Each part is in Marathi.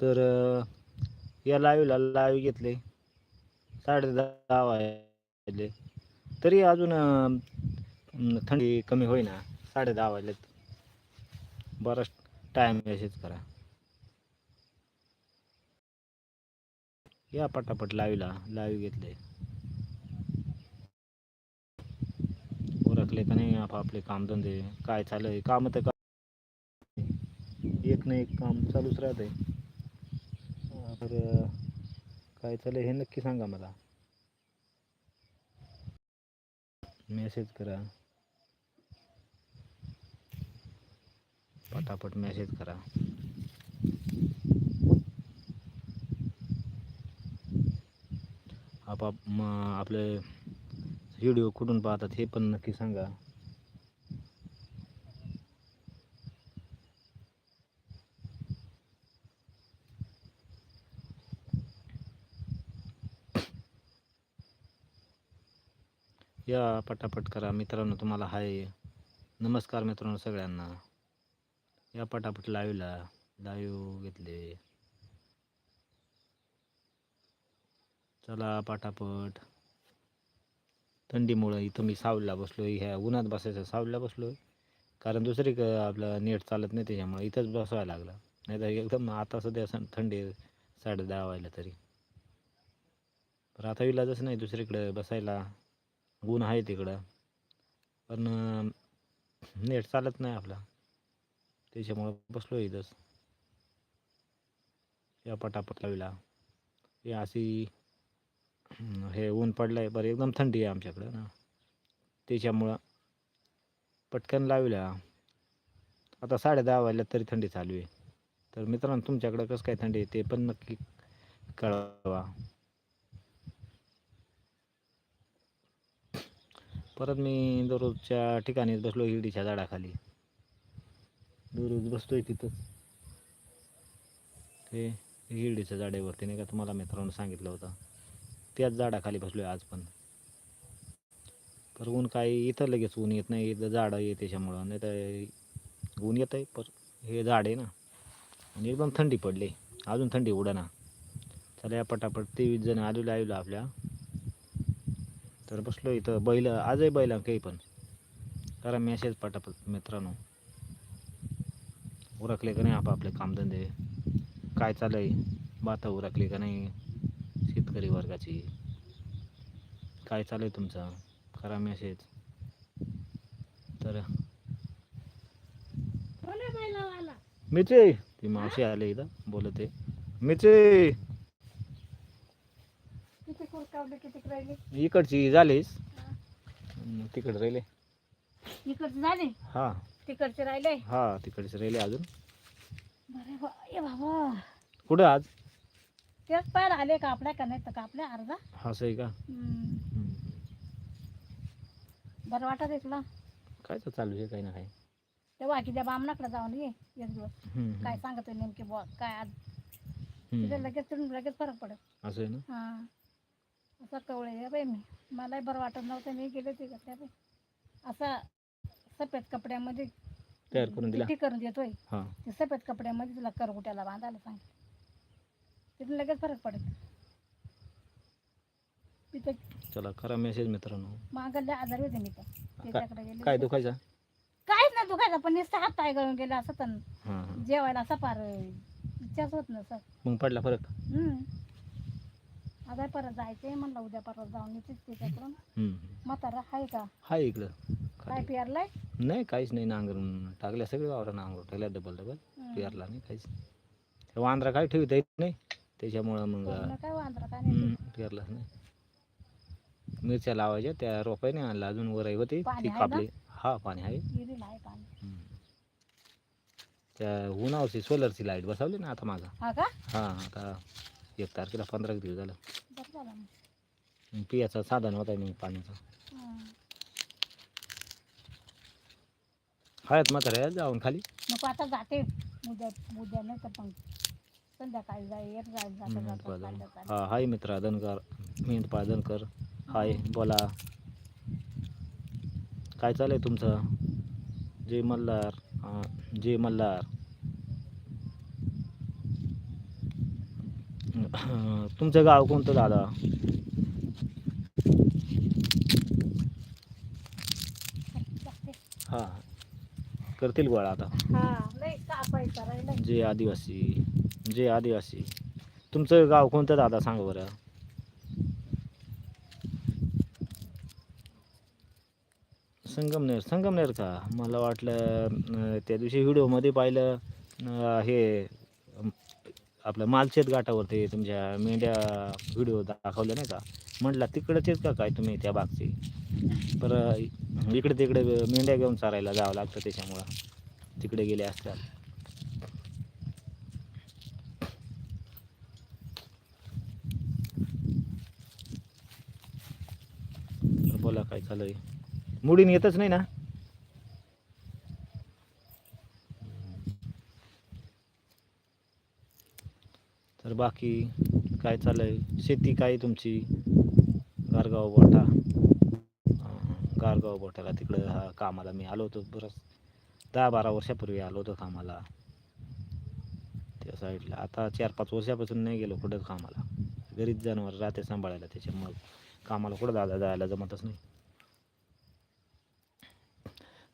तर या लाईव्हला लाईव्ह घेतले. साडे दहा वाजले. तरी अजून थंडी कमी होईना. साडे दहा वाजलेत. बराच टाईम मेसेज करा. या पटापट लाईव्हला लाईव्ह घेतले. ओरखले का नाही आपापले कामधंदे? काय चालू आहे काम तर का एक ना एक काम चालूच राहतंय. तर काय चालेल हे नक्की सांगा मला. मेसेज करा. पटापट मेसेज करा. आप मग आपले व्हिडिओ कुठून पाहतात हे पण नक्की सांगा. या पटापट करा. मित्रांनो तुम्हाला हाय. नमस्कार मित्रांनो सगळ्यांना. या पटापट लाईव्हला लाईव्ह घेतले. चला पटापट. थंडीमुळं इथं मी सावलीला बसलो ह्या उन्हात बसायचं सावलीला बसलो कारण दुसरी क आपलं नेट चालत नाही त्याच्यामुळे इथंच बसायला लागला. नाही तर एकदम आता सध्या थंडी साडे दहा व्हायला तरी. पण आता इलाजच नाही दुसरीकडे बसायला. ऊन आहे तिकडं. पण नेट चालत नाही आपला. त्याच्यामुळं बसलो इथंच. या पटापट लावला. हे अशी हे ऊन पडलं आहे बरं एकदम थंडी आहे आमच्याकडं ना. त्याच्यामुळं पटकन लावल्या आता साडे दहा वाजल्यात तरी थंडी चालू आहे. तर मित्रांनो तुमच्याकडं कसं काय थंडी आहे ते पण नक्की कळवा. परत मी दररोजच्या ठिकाणीच बसलो हिरडीच्या झाडाखाली. दररोज बसतोय तिथंच ते हिरडीच्या झाडेवरती नाही का तुम्हाला मित्रांनो सांगितलं होतं. त्याच झाडाखाली बसलोय आज पण. पर ऊन काही इथं लगेच ऊन येत नाही इथं झाडं येत त्याच्यामुळं. नाही तर ऊन येत आहे पर हे झाड आहे ना. आणि एकदम थंडी पडली. अजून थंडी उडाना. चला या पटापट. तेवीस जण आलेलं आलेलं आपल्या. तर बसलो इथं. बैल आजही बैल काही पण. करा मेसेज पटापट मित्रांनो. उरकले का नाही आपापले कामधंदे? काय चालू आहे बाता उरकली का नाही? शेतकरी वर्गाची. काय चालू आहे तुमचं करा मेसेज तर मिचे! ती मावशी आले इथं बोलत. आहे मिचे! किती खुरकावले किती राहिले. इकडची झालीस? तिकडे राहिले. इकडचे झाले? हा. तिकडचे राहिले? हा तिकडचे राहिले अजून. बरे बा ए बाबा. कुठं आज? तेच पार आले कापड्या का नाही तर कापल्या अर्धा? असं आहे का? हम्म. बरं वाटत इथलं काय तर चालू आहे काही ना काही. तेव्हा की त्या बामणाकडे जाऊन ये एक दिवस. हम्म, हम्म. काय सांगतोय नेमके बुवा काय आज? हम्म. तिथे लगेच तिथून लगेच फरक पडत असं आहे ना? हां. असं कवळे आहे बाई मी. मलाही बरं वाटत नव्हतं मी गेले ते त्या बाई. असं सफेद कपड्यामध्ये तयार करून दिला. पिठी करून देतोय. हा. ते सफेद कपड्यामध्ये तुला करगुट्याला बांधायला सांग तिथून लगेच फरक पडत तिथे चला करा मेसेज मित्रांनो. मागल्या आजारी होते मी पण. त्याच्याकडे गेले काय दुखायचा? काहीच नाही दुखायचं पण नुसतं हात पाय गळून गेला असं तर हां हां. जेवायला असा पार इच्छाच होत नसं मग पडला फरक? हम्म. आता परत जायचंय म्हणलं उद्या परत जाऊन येतेच त्याच्याकडून हम्म. म्हातारा आहे का? हाय इकडं. काय खाली पिरलाय नाही काहीच नाही नांगरून टाकल्या सगळे वावरा नांगरून टाकल्या डबल डबल पेरला नाही काहीच ते वांद्रा काय ठेवता येत नाही. त्याच्यामुळं मग काय वांद्रा काय नाही हम्म, पेरलाच नाही. मिरच्या लावायच्या त्या रोपाय नाही आणला अजून वराई होती पाणी ती आहे ना? कापली हा पाणी आहे. आहे पाणी. हम्म. त्या उन्हावरची सोलरची लाइट बसवली ना आता माझा हा का? हा आता एक तारखेला पंधरा दिवस झालं. बरं झालं मग. मग पियाचं साधन होत आहे मग पाण्याचं. हं. हळद म्हाताऱ्या जाऊन खाली. नको आता जाते. उद्या उद्या नाही तर पण संध्याकाळी जाईल येत जाईल जाता हम्म, जाता बरं. चाललं चाललं. हा हाय मित्रा दनकर मेंढपाळ दनकर हाय बोला. काय चाललंय तुमचं? जय मल्हार हा, जय मल्हार. तुमचं गाव कोणतं दादा? हां. करतील गोळा आता. हा जे आदिवासी जे आदिवासी. तुमचं गाव कोणतं दादा सांगा बरं? संगमनेर संगमनेर का? मला वाटलं त्या दिवशी व्हिडिओमध्ये पाहिलं हे आपलं मालशेत घाटावरती तुमच्या मेंढ्या व्हिडिओ दाखवले नाही का? म्हटलं तिकडचेच का काय तुम्ही त्या बागचे? पर इकडे तिकडे मेंढ्या घेऊन चारायला जावं लागतं त्याच्यामुळं. तिकडे गेले असतात. बोला काय चालू आहे मुडीन येतच नाही ना? तर बाकी काय चाललं आहे शेती काय तुमची? गारगाव बोटा. गारगाव बोटाला तिकडं हा कामाला मी आलो होतो बरंच. दहा बारा वर्षापूर्वी आलो होतो कामाला. त्या साईडला. आता चार पाच वर्षापासून नाही गेलो कुठं कामाला. घरीच जनावर राहते सांभाळायला त्याच्यामुळं कामाला कुठं दादा जायला जमतच नाही.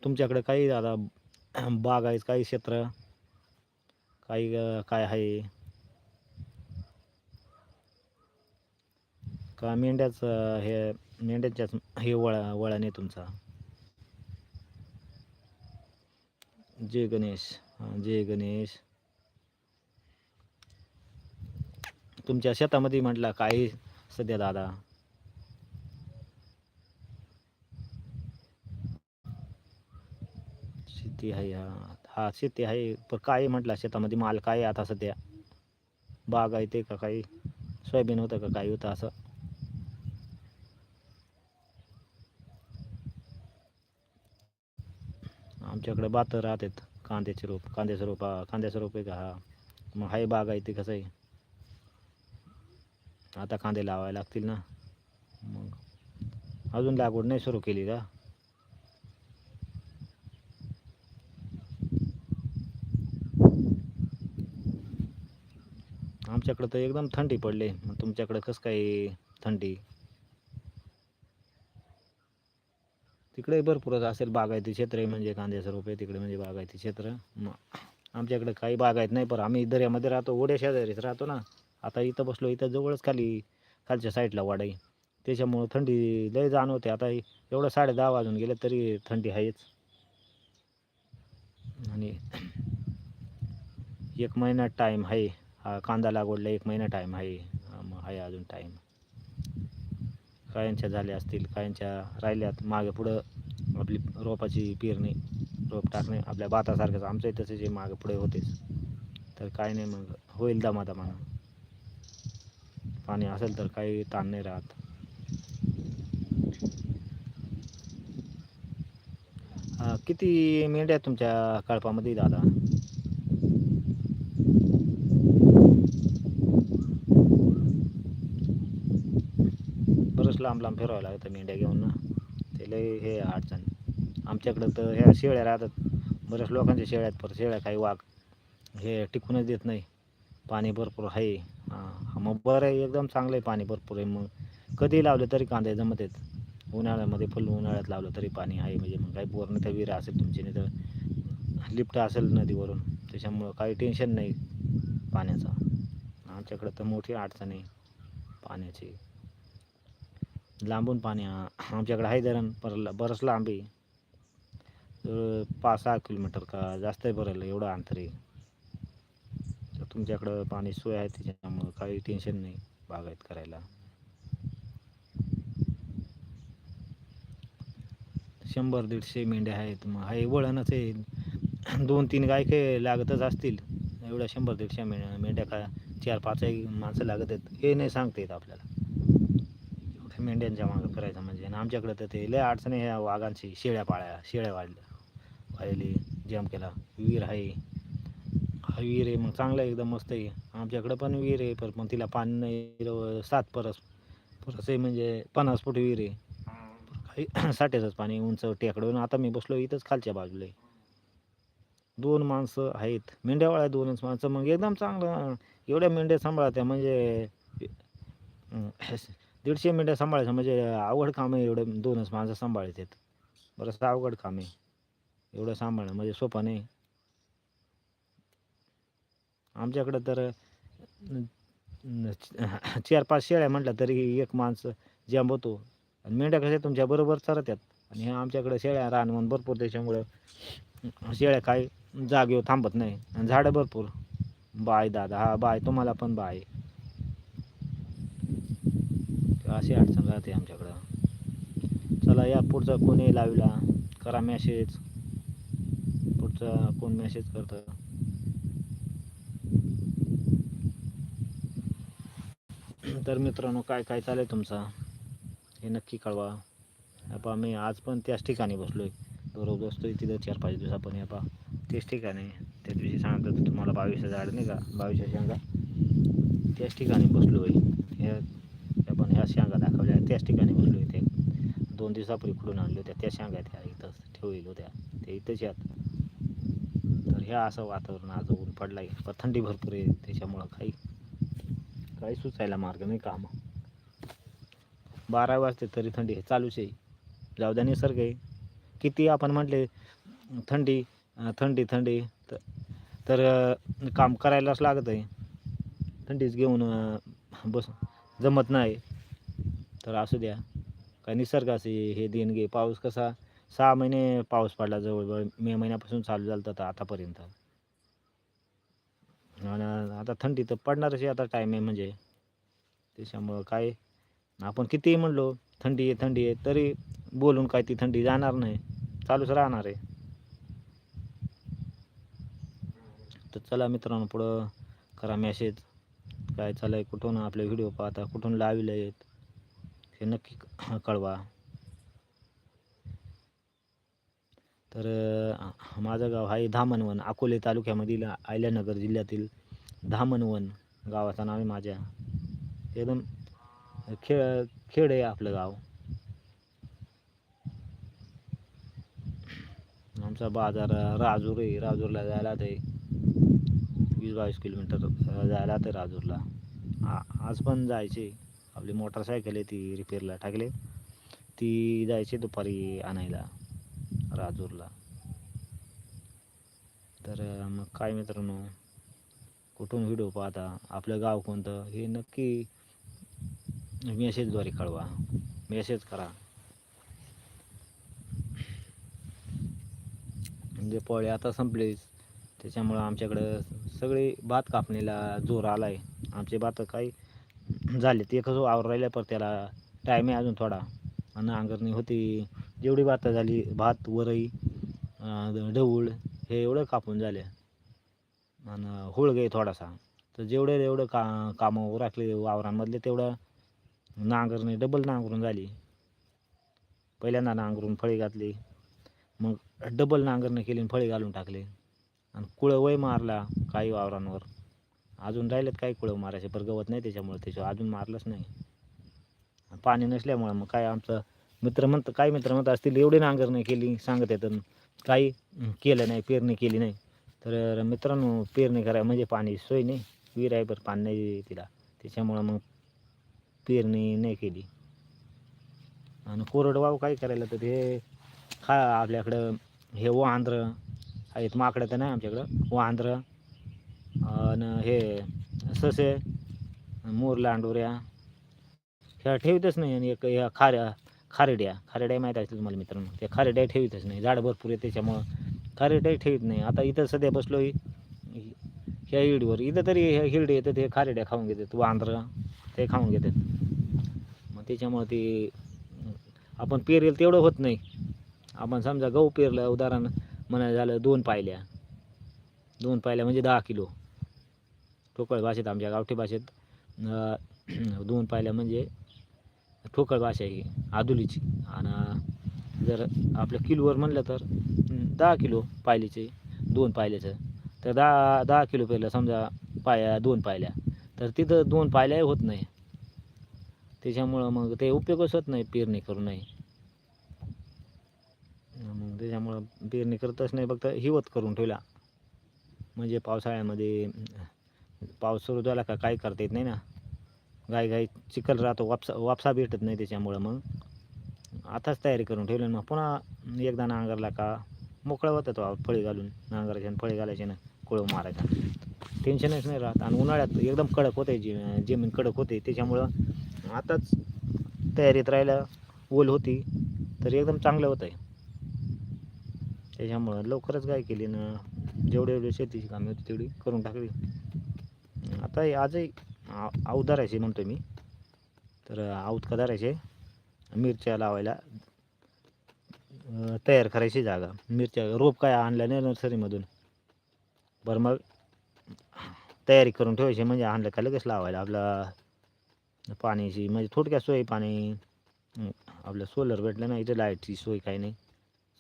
तुमच्याकडे काही दादा बाग आहे काही क्षेत्र? काही काय आहे? का मेंढ्याचं हे मेंढ्यांच्याच हे वळा वळण आहे तुमचा? जय गणेश. जय गणेश. तुमच्या शेतामध्ये म्हटला काय सध्या दादा? शेती आहे हा. हा शेती आहे पण काय म्हटलं शेतामध्ये माल काय आहे आता सध्या? बाग आहे ते का काही? सोयाबीन होतं का काही होतं असं? आमच्याकडे बात राहतात कांद्याचे रोप कांद्याचं रोप कांद्याचं रोप आहे का हा? मग हाय बाग आहे ते कसं आहे? आता कांदे लावायला लागतील ना. मग अजून लागवड नाही सुरू केली का? आमच्याकडं तर एकदम थंडी पडली. मग तुमच्याकडं कसं काय थंडी? तिकडे भरपूरच असेल बागायती क्षेत्र आहे म्हणजे कांद्याचं रोप आहे तिकडे म्हणजे बागायती क्षेत्र. मग आमच्याकडे काही बागायत नाही पण आम्ही दर्यामध्ये राहतो ओढ्या शेजारीच राहतो ना. आता इथं बसलो इथं जवळच खाली खालच्या साईडला वाडाई त्याच्यामुळं थंडी लय जाणवते. आता एवढं साडे दहा वाजून गेलं तरी थंडी आहेच. आणि एक महिना टाईम आहे. हा कांदा लागवडला एक महिना टाईम आहे. मग आहे अजून टाईम कायांच्या झाल्या असतील कायांच्या राहिल्यात मागे पुढं आपली रोपाची पेरणी रोप टाकणे आपल्या भातासारखंच. आमचंही तसं जे मागे पुढे होतेच. तर काय नाही मग होईल दमादमानं. पाणी असेल तर काही ताण नाही राहत. किती मेंढ्या आहेत तुमच्या कळपामध्ये दादा बरंच लांब फिरावं लागतं मेंढ्या घेऊन ना. ते लय हे अडचण. आमच्याकडं तर ह्या शेळ्या राहतात. बऱ्याच लोकांच्या शेळ्या आहेत पर शेळ्या काही वाघ हे टिकूनच देत नाही. पाणी भरपूर आहे. हां मग बरं आहे एकदम चांगलं आहे पाणी भरपूर आहे. मग कधी लावलं तरी कांदे जमत आहेत. उन्हाळ्यामध्ये फुल उन्हाळ्यात लावलं तरी पाणी आहे. म्हणजे मग काही बोर नाही तर असेल तुमची नाही तर लिफ्ट असेल नदीवरून. त्याच्यामुळं काही टेन्शन नाही पाण्याचं. आमच्याकडं तर मोठी अडचण आहे पाण्याची. लांबून पाणी आमच्याकडे आहे धरण परला बरंच लांब आहे. पाच सहा किलोमीटर का जास्त आहे बरं एवढं अंतर आहे. तर तुमच्याकडं पाणी सोय आहे त्याच्यामुळं काही टेन्शन नाही बागायत करायला. शंभर दीडशे मेंढ्या आहेत मग हे वळणच आहे. दोन तीन गाय काय लागतच असतील. एवढ्या शंभर दीडशे मेंढ्या मेंढ्या का चार पाचही माणसं लागत आहेत. हे नाही सांगता येत आपल्याला. मेंढ्यांच्या मागं फिरायचं म्हणजे. आणि आमच्याकडं तर ते लय अडचणी ह्या वाघांची. शेळ्या पाळ्या शेळ्या वाढल्या. वाढली जम केला. विहीर आहे. हा विहीर आहे मग चांगला आहे, एकदम मस्त आहे. आमच्याकडं पण विहीर आहे पण मग तिला पाणी नाही सात परस परस आहे म्हणजे पन्नास फूट विहीर आहे. काही साठेचंच पाणी उंच टेकडून आता मी बसलो इथंच खालच्या बाजूला. दोन माणसं आहेत. मेंढ्यावाळ्या दोनच माणसं. मग एकदम चांगलं. एवढ्या मेंढ्या सांभाळत्या म्हणजे दीडशे मेंढ्या सांभाळायचं म्हणजे अवघड काम आहे एवढं दोनच माणसं सांभाळतात बरंचसं अवघड काम आहे. एवढं सांभाळणं म्हणजे सोपं नाही. आमच्याकडं तर चार पाच शेळ्या म्हटलं तरी एक माणसं जांबवतो होतो. आणि मेंढ्या कशा तुमच्या बरोबर चरत्यात. आणि ह्या आमच्याकडे शेळ्या रानवण भरपूर त्याच्यामुळं शेळ्या काय जागेवर थांबत नाही. आणि झाडं भरपूर. बाय दादा हा बाय. तुम्हाला पण बाय. अशी अडचण राहते आमच्याकडं. चला या पुढचा कोणी लावला करा मेसेज पुढचा कोण मेसेज करतं? तर मित्रांनो काय काय चालेल तुमचा? हे नक्की कळवा. आपण मी आज पण त्याच ठिकाणी बसलोय. बरोबर बसतोय तिथं चार पाच दिवसापण या पा तेच ठिकाणी. त्या दिवशी सांगत होतो तुम्हाला बावीस हजार नाही का? बावीस हजार त्याच ठिकाणी बसलो आहे हे ह्या शेंगा दाखवल्या त्याच ठिकाणी बसलो आहे ते दोन दिवसापूर्वी खुडून आणल्या होत्या. त्या शेंगा त्या इथंच ठेवलेल्या होत्या. ते इथंच यात तर ह्या असं वातावरण आज ऊन पडलं आहे पण थंडी भरपूर आहे. त्याच्यामुळं काही काही सुचायला मार्ग नाही काम. बारा वाजते तरी थंडी हे चालूच आहे. जाऊ द्या निसर्ग आहे. किती आपण म्हटले थंडी थंडी थंडी. तर काम करायलाच लागत आहे थंडीच घेऊन बस जमत नाही. तर असू द्या. काय निसर्गाचे हे देणगे पाऊस कसा? सहा महिने पाऊस पडला जवळजवळ. मे महिन्यापासून चालू झालं तर आतापर्यंत. आणि आता थंडी तर पडणारच आहे. आता टाईम आहे म्हणजे. त्याच्यामुळं काय? आपण कितीही म्हणलो थंडी आहे थंडी आहे तरी बोलून काय ती थंडी जाणार नाही. चालूच राहणार आहे. तर चला मित्रांनो पुढं करा मेसेज काय चालू आहे कुठून आपले व्हिडिओ पाहता कुठून लावले आहेत हे नक्की कळवा. तर माझं गाव आहे धामणवन अकोले तालुक्यामधील आयल्यानगर जिल्ह्यातील धामणवन गावाचं नाव आहे माझ्या. एकदम खेळ खेड आहे आपलं गाव. आमचा बाजार राजूर आहे राजूरला जायला ते वीस बावीस किलोमीटर जायला ते राजूरला. आ- आज पण जायचे. आपली मोटरसायकल आहे ती रिपेअरला टाकले. ती जायची दुपारी आणायला राजूरला. तर मग काय मित्रांनो कुठून व्हिडिओ पाहता आपलं गाव कोणतं हे नक्की मेसेजद्वारे कळवा. मेसेज करा. म्हणजे पोळे आता संपलेच त्याच्यामुळं आमच्याकडं सगळे भात कापणीला जोर आला आहे आमचे भात काही झाले ते कसं आवर राहिल्या पर त्याला टाईम आहे अजून थोडा. आणि नांगरणी होती जेवढी भात झाली भात वरई अं, ढवूळ हे एवढं कापून झाले. आणि होळगे थोडासा. तर जेवढे एवढं का कामं राखले वावरांमधले तेवढं नांगरणी डबल नांगरून झाली. पहिल्यांदा नांगरून फळी घातली. मग डबल नांगरणी केली आणि फळी घालून टाकले. आणि कुळं वय मारला काही वावरांवर. अजून राहिलेत काही कुळं मारायचे पण गवत नाही त्याच्यामुळे त्याच्यावर अजून मारलंच नाही. पाणी नसल्यामुळं मग काय आमचं मित्र म्हणतं काही मित्र म्हणत असतील एवढी नांगरणी केली सांगत येतं काही केलं नाही पेरणी केली नाही. तर मित्रांनो पेरणी कराय म्हणजे पाणी सोय नाही विहीर आहे बरं पाणी नाही तिला. त्याच्यामुळं मग पेरणी नाही केली. आणि कोरडवाहू काय करायला तर हे खा आपल्याकडं हे वांद्र आहेत माकडं तर नाही आमच्याकडं वांद्र. आणि हे ससे मोर लांडोऱ्या ह्या ठेवतच नाही आणि एक ह्या खाऱ्या खारेड्या. खारेड्या माहीत असतील तुम्हाला मित्रांनो. त्या खारेड्या ठेवतच नाही. झाडं भरपूर आहे त्याच्यामुळं खारेड्या ठेवत नाही. आता इथं सध्या बसलो ह्या हिरडीवर. इथं तरी ह्या हिरडी येतात हे खारेड्या खाऊन घेतात. वांद्रा ते खाऊन घेतात. मग त्याच्यामुळं ते आपण पेरेल तेवढं होत नाही. आपण समजा गहू पेरलं उदाहरण म्हणायला झालं दोन पायल्या. दोन पायल्या म्हणजे दहा किलो. ठोकळ भाषेत आमच्या गावठी भाषेत दोन पायल्या म्हणजे ठोकळ भाषा ही आदुलीची. आणि जर आपल्या किलोवर म्हणलं तर दहा किलो पायलीचे दोन पायल्याचं. तर दहा दहा किलो पेरलं समजा पाया दोन पायल्या. तर तिथं दोन पायल्या होत नाही. त्याच्यामुळं मग ते उपयोगच होत नाही पेरणी करू नये मग त्याच्यामुळं पेरणी करतच नाही फक्त हिवत करून ठेवला. म्हणजे पावसाळ्यामध्ये पाऊस सुरू झाला का काही करता येत नाही ना. गाय गाय चिखल राहतो वापसा वापसा भेटत नाही त्याच्यामुळं मग. आताच तयारी करून ठेवली मग पुन्हा एकदा नांगरला का मोकळं होतं तो फळी घालून नांगरायचे आणि फळी घालायचे ना कोळं मारायचा. टेन्शनच नाही राहत आणि उन्हाळ्यात एकदम कडक होते जी जमीन कडक होते त्याच्यामुळं आताच तयारीत राहायला ओल होती तर एकदम चांगलं होतं आहे त्याच्यामुळं लवकरच काय केली ना जेवढे एवढे शेतीची कामे होती तेवढी करून टाकली. आता हे आजही आऊत धरायचे म्हणतो मी. तर आऊत का धरायचे? मिरच्या लावायला. तयार करायची जागा. मिरच्या रोप काय आणल्या नाही नर्सरीमधून. बरं मग तयारी करून ठेवायची म्हणजे आणलं का लगेच लावायला? आपला पाण्याची म्हणजे थोडक्यात सोय पाणी. आपलं सोलर भेटलं ना इथे लाईटची सोय काही नाही.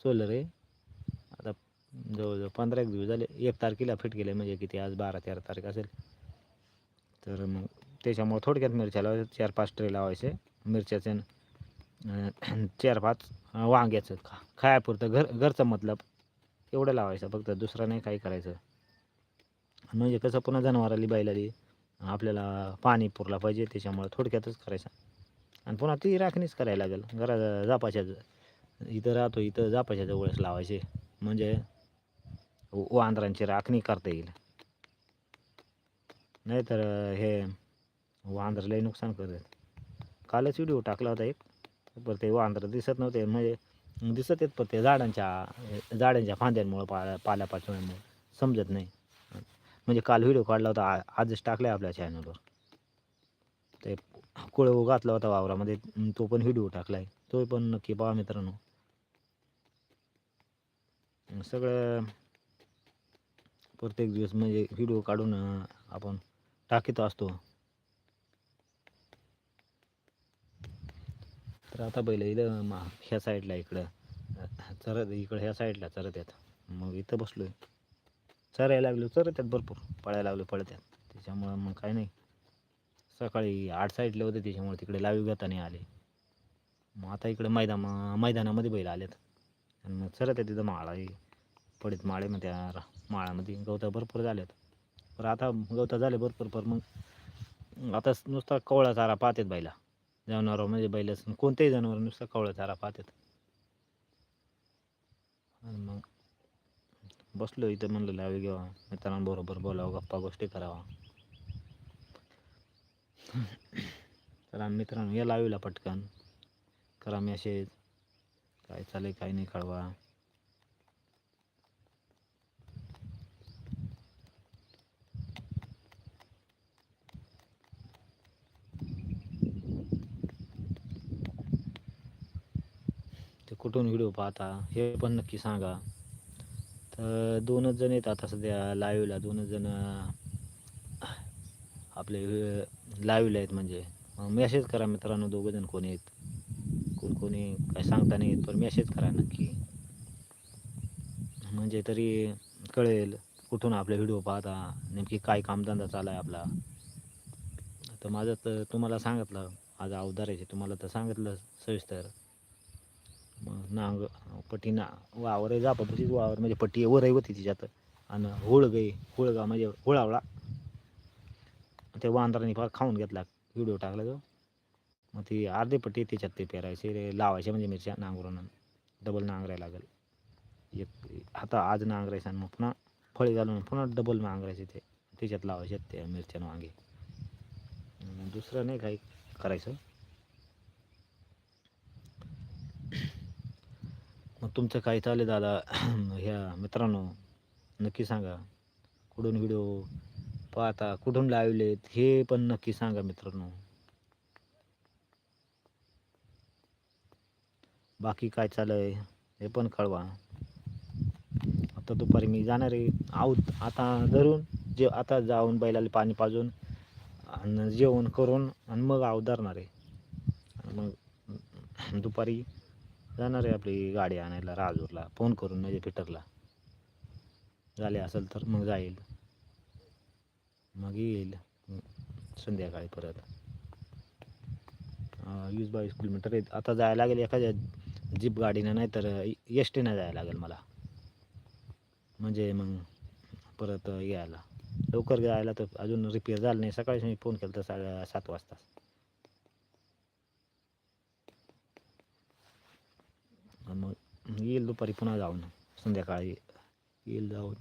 सोलर आहे. आता जवळजवळ पंधरा एक दिवस झाले. एक तारखेला फिट केलं म्हणजे किती? आज बारा तेरा तारीख असेल. तर मग त्याच्यामुळं थोडक्यात मिरच्या चार पाच ट्रे लावायचे. मिरच्याचं चार पाच वांग्याचं खा खायापुरतं घर घरचं मतलब. एवढं लावायचं फक्त दुसरं नाही काही करायचं. म्हणजे कसं पुन्हा जनावराली बैलाली आपल्याला पाणी पुरला पाहिजे त्याच्यामुळे थोडक्यातच करायचं. आणि पुन्हा ती राखणीच करायला लागेल. घरा जापाच्या इथं राहतो इथं जापाच्या जवळच लावायचे. म्हणजे व- वांदरांची राखणी करता येईल. नाहीतर हे वांदर लई नुकसान करतात कालच व्हिडिओ टाकला होता एक पर ते वांदर दिसत नव्हते. म्हणजे दिसत आहेत पण ते झाडांच्या झाडांच्या फांद्यांमुळं पा पाल्यापाचव्यामुळं समजत नाही. म्हणजे काल व्हिडिओ काढला होता आजच टाकला आपल्या चॅनलवर ते कुळव घातला होता वावरामध्ये तो पण व्हिडिओ टाकला आहे तो पण नक्की पहा मित्रांनो. सगळं प्रत्येक दिवस म्हणजे व्हिडिओ काढून आपण टाकीत असतो. तर आता बैल इथं मा ह्या साईडला इकडं चरत इकडं ह्या साईडला चरत येत मग इथं बसलोय. चरायला लागलो चरत आहेत भरपूर. पळायला लागलो पळत्यात त्याच्यामुळं मग काय नाही. सकाळी आठ साईडले होते त्याच्यामुळे तिकडे लावी घेता नाही आले. मग आता इकडे मैदा मैदानामध्ये बैल आलेत. आणि मग चरत आहे तिथं माळा पडीत माळे मग त्या रा- माळामध्ये गवता भरपूर झाल्यात. पण आता गवता झाले भरपूर पण मग आता नुसता कवळा चारा पाहतात बैला जनावर म्हणजे बैल कोणतेही जनावर नुसता कवळा चारा पाहतात. आणि मग बसलो इथं म्हणलं लावी घ्यावा मित्रांबरोबर बोलावं गप्पा गोष्टी करावा. तर मित्रांनो या लावीला पटकन. करा मेसेज काय चालेल काय नाही कळवा. ते कुठून व्हिडिओ पाहता हे पण नक्की सांगा. तर दोनच जण आहेत आता सध्या लाईव्हला दोनच जण आपले लाईव्हला आहेत म्हणजे. मेसेज करा मित्रांनो दोघं जण कोणी आहेत? कोण कोणी काय सांगता नाही येत पण मेसेज करा नक्की. म्हणजे तरी कळेल कुठून आपले व्हिडिओ पाहता नेमकी काय कामधंदा चालू आहे आपला. तर माझं तर तुम्हाला सांगितलं आज अवधारायचे तुम्हाला तर सांगितलं सविस्तर. नांग पट्टी ना वावर जापापशीच वावर म्हणजे पट्टी वरही होती तिच्यात. आणि होळगई होळगा म्हणजे होळावळा. ते वांदराने फार खाऊन घेतला व्हिडिओ टाकला तो. मग ती अर्धी पट्टी त्याच्यात ते पेरायचे रे लावायचे म्हणजे मिरच्या नांगरून डबल नांगरायला लागेल. एक आता आज नांगरायचं आणि मग पुन्हा फळे घालून पुन्हा डबल नांगरायचे ते. त्याच्यात लावायचे ते मिरच्या वांगे. दुसरं नाही काही करायचं. मग तुमचं काय चालेल दादा? ह्या मित्रांनो नक्की सांगा. कुठून व्हिडिओ पाहता कुठून लावलेत हे पण नक्की सांगा मित्रांनो. बाकी काय चालू आहे हे पण कळवा. आता दुपारी मी जाणार आहे आऊत. आता धरून जे आता जाऊन बैलाला पाणी पाजून आणि जेवण करून आणि मग आऊत धरणार आहे. मग दुपारी जाणार आहे आपली गाडी आणायला राजूरला. फोन करून म्हणजे पीटरला झाले असेल तर मग जाईल. मग येईल. संध्याकाळी परत. वीस बावीस किलोमीटर आहेत. आता जायला लागेल एखाद्या जीप गाडीनं नाही तर एस टीनं जायला लागेल मला. म्हणजे मग परत यायला. लवकर जायला तर अजून रिपेअर झालं नाही. सकाळीच मी फोन केला तर साडे सात वाजता. मग येईल दुपारी पुन्हा जाऊन संध्याकाळी येईल जाऊन.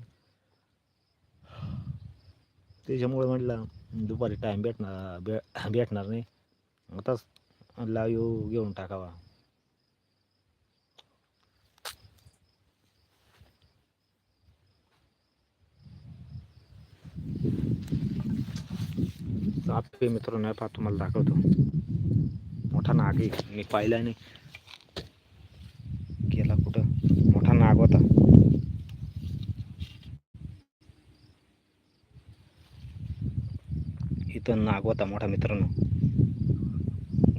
त्याच्यामुळे म्हटलं दुपारी टाईम भेटणार भे भेटणार नाही. आताच लाईव्ह घेऊन टाकावा. साप हे मित्रांनो पहा तुम्हाला दाखवतो. मोठा नाग आहे मी पाहिला नाही गेला कुठं मोठा नाग होता इथं नाग होता मोठा मित्रांनो.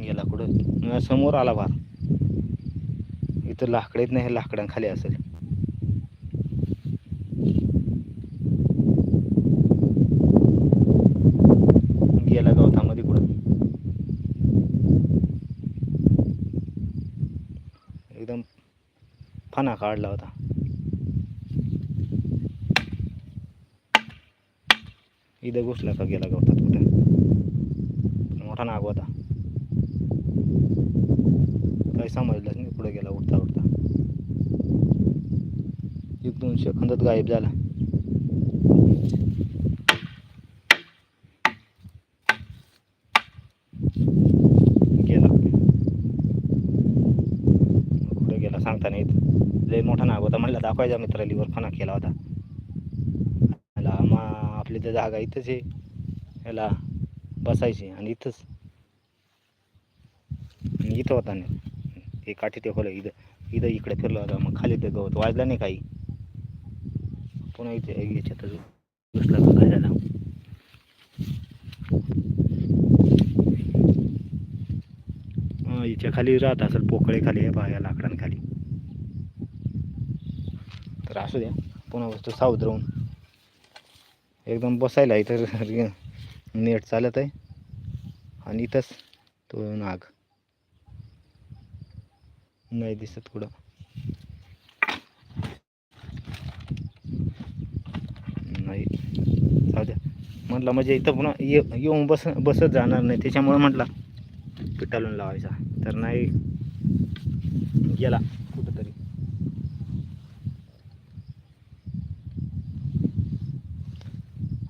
गेला कुठं? समोर आला बार. इथं लाकडीत नाही हे लाकडांखाली असेल. गेला गवतामध्ये कुठं? एकदम फणा काढला होता. इथं घुसला का गेला गवतात कुठं? मोठा नाग होता. काही समजलंच नाही पुढे गेला उठता उठता एक दोन सेकंदात गायब झाला. गेला. कुठे गेला सांगता नाही लय मोठा नाग होता म्हणलं दाखवायचा मित्रालीवर फणा केला होता. याला आपली तर जागा इथंच आहे. याला बसायची आणि इथंच. आणि इथं होता नाही हे काठी टेकवलं इथं इथं इकडे फिरलं होता मग खाली ते गवत वाजलं नाही काही. पुन्हा इथे याच्यातच घुसला काय झाला. हा, हिच्या खाली राहत असेल पोकळे खाली आहे पहा या लाकडांखाली. तर असू द्या पुन्हा वस्तू सावध राहून. एकदम बसायला इथं नेट चालत आहे. आणि इथंच तो नाग. नाही दिसत कुठं. नाही. जाऊ द्या. म्हटलं म्हणजे इथं पुन्हा ये येऊन बस बसत जाणार नाही. त्याच्यामुळं म्हटलं पिठालून लावायचा. तर नाही गेला कुठंतरी.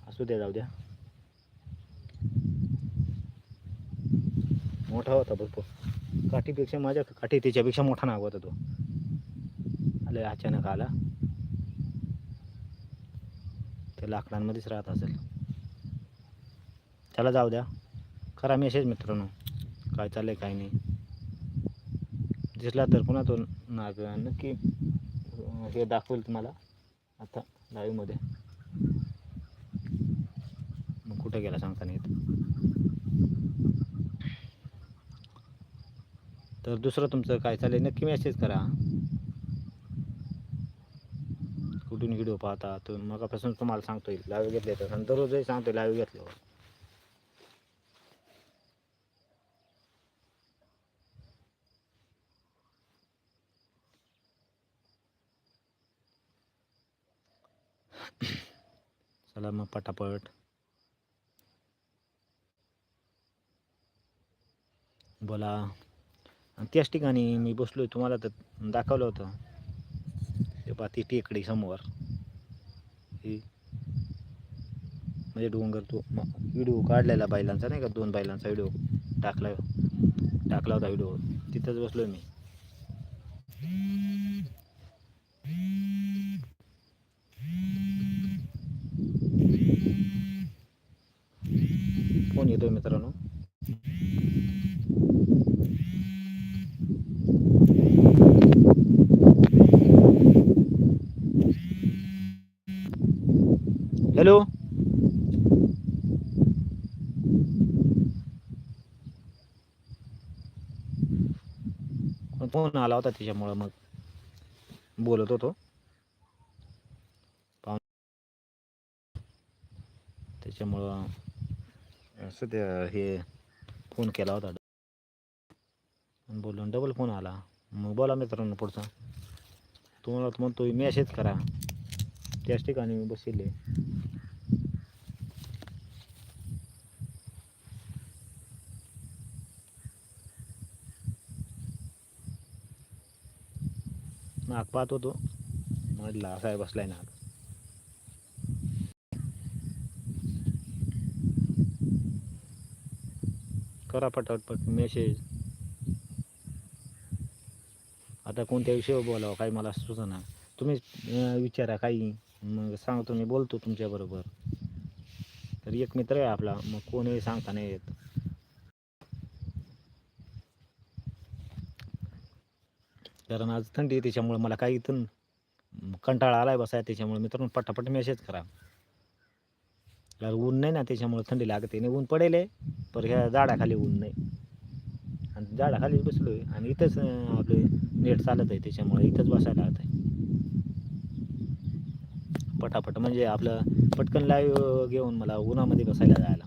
असू द्या जाऊ द्या. मोठा होता भरपूर. काठीपेक्षा माझ्या काठी त्याच्यापेक्षा मोठा नाग होता तो. आले अचानक आला. ते लाकडांमध्येच राहत असेल. त्याला जाऊ द्या. करा मेसेज मित्रांनो. काय चाललंय काय नाही. दिसला तर पुन्हा तो नाग? नक्की हे दाखवेल तुम्हाला. आता लाईव्हमध्ये मग कुठं गेला सांगता नाही तर दुसरं तुमचं काय चालेल नक्की मेसेज करा. कुठून व्हिडिओ पाहता? तर मगापासून तुम्हाला सांगतो लाईव्ह घेतले तर. आणि दररोजही सांगतो लाईव्ह घेतल्यावर. चला मग पटापट. बोला. आणि त्याच ठिकाणी मी बसलो आहे तुम्हाला तर दाखवलं होतं. ते पहा ती टेकडी समोर. ही. म्हणजे डोंगर तो व्हिडिओ काढलेला बैलांचा नाही का? दोन बैलांचा व्हिडिओ टाकला टाकला होता व्हिडिओ. तिथंच बसलोय मी. फोन येतोय मित्रांनो? हॅलो? फोन आला होता त्याच्यामुळं मग? बोलत होतो. त्याच्यामुळं सध्या हे फोन केला होता. बोललो डबल फोन आला. मग बोला मित्रांनो पुढचा. तुम्हाला म्हणतो मेसेज करा. त्याच ठिकाणी मी बसले नाग पाहत होतो. म्हटला असा आहे बसलाय नाग करा पटापट मेसेज आता कोणत्या विषयावर बोलावं? काही मला सुचना. तुम्हीच विचारा काही. मग सांगतो मी बोलतो तुमच्याबरोबर तर एक मित्र आहे आपला मग कोणी सांगता नाही येत. कारण आज थंडी आहे त्याच्यामुळे मला काही इथून कंटाळा आलाय बसाय त्याच्यामुळे मित्रांनो पटापट मेसेज करा. कारण ऊन नाही ना त्याच्यामुळे थंडी लागते नाही ऊन पडेल आहे, ह्या झाडाखाली ऊन नाही. आणि झाडाखालीच बसलो आहे आणि इथंच आपले नेट चालत आहे त्याच्यामुळे इथंच बसायला लागत आहे पटापट म्हणजे आपलं पटकन लाईव्ह घेऊन मला उन्हामध्ये बसायला जायला.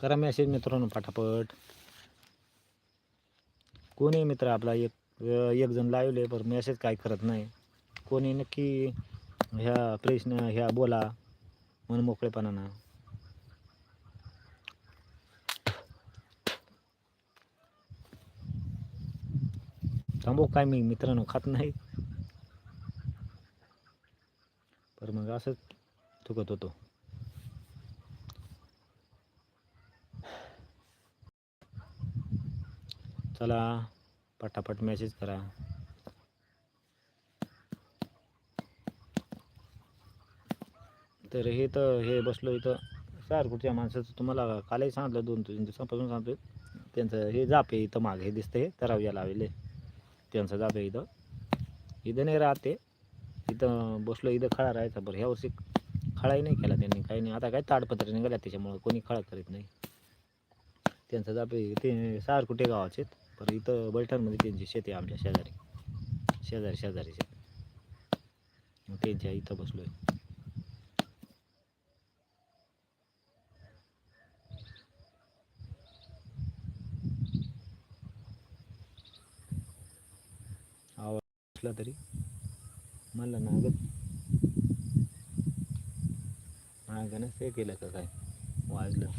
करा मेसेज मित्रांनो पटापट. कोणी मित्र आपला एक एक जण लाईव्ह पण मेसेज काय करत नाही. कोणी नक्की ह्या प्रश्न ह्या बोला मन मोकळेपणानं. थांबू काय मी मित्रांनो खात नाही. पर मग असंच चुकत होतो. चला पटापट मेसेज करा. तर हे तर हे बसलो इथं. सारकुटच्या माणसाचं तुम्हाला कालही सांगितलं दोन तीन सांगतो सांगतोय. त्यांचं हे जाप आहे इथं मागे हे दिसतं हे तरावया लावले त्यांचं जाप आहे इथं. इथं नाही राहते. इथं बसलो इथं खळा राहायचा बरं ह्या वर्षी खळाही नाही केला त्यांनी काही नाही. आता काय ताडपत्र निघाल्या त्याच्यामुळं कोणी खळा करीत नाही. त्यांचं जाप आहे ते सारकुटे गावाचे पर इथं बलठणमध्ये त्यांची शेती आहे आमच्या शेजारी. शेजारी शेजारी शेत त्यांच्या इथं बसलो आहे असला तरी? मला नागत नागानं ते केलं का काय? वाजलं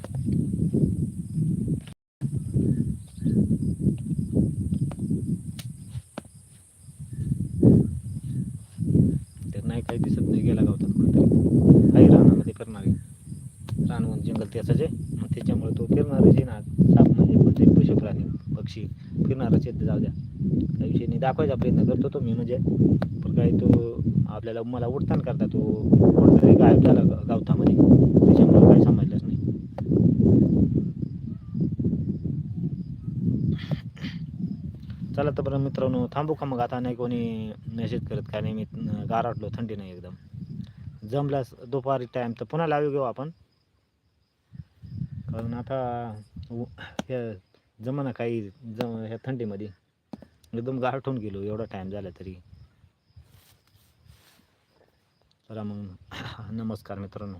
तर नाही काही दिसत नाही गेला गावतात कुठेतरी. आहे रानामध्ये फिरणारे रानवन जंगल म्हणजे त्याचं जे मग त्याच्यामुळे तो फिरणारच जे ना साप म्हणजे कोणते पशु प्राणी पक्षी. फिरणारच आहे जाऊ द्या. त्या विषयी दाखवायचा प्रयत्न करतो तो मी म्हणजे. पण काही तो आपल्याला मला उडताना करता तो कोणतरी गायब झाला गावतामध्ये. त्याच्यामुळे काही समजलंच नाही. चला तर बरं मित्रांनो थांबू का मग? आता नाही कोणी मेसेज करत काय नाही मी अं, गारटलो थंडी नाही एकदम. जमल्यास दुपारी टाईम तर पुन्हा लावू घेऊ आपण. कारण आता हे जमाना काही जम ह्या थंडीमध्ये. एकदम गारठून गेलो एवढा टाईम झाला तरी. चला मग. नमस्कार मित्रांनो.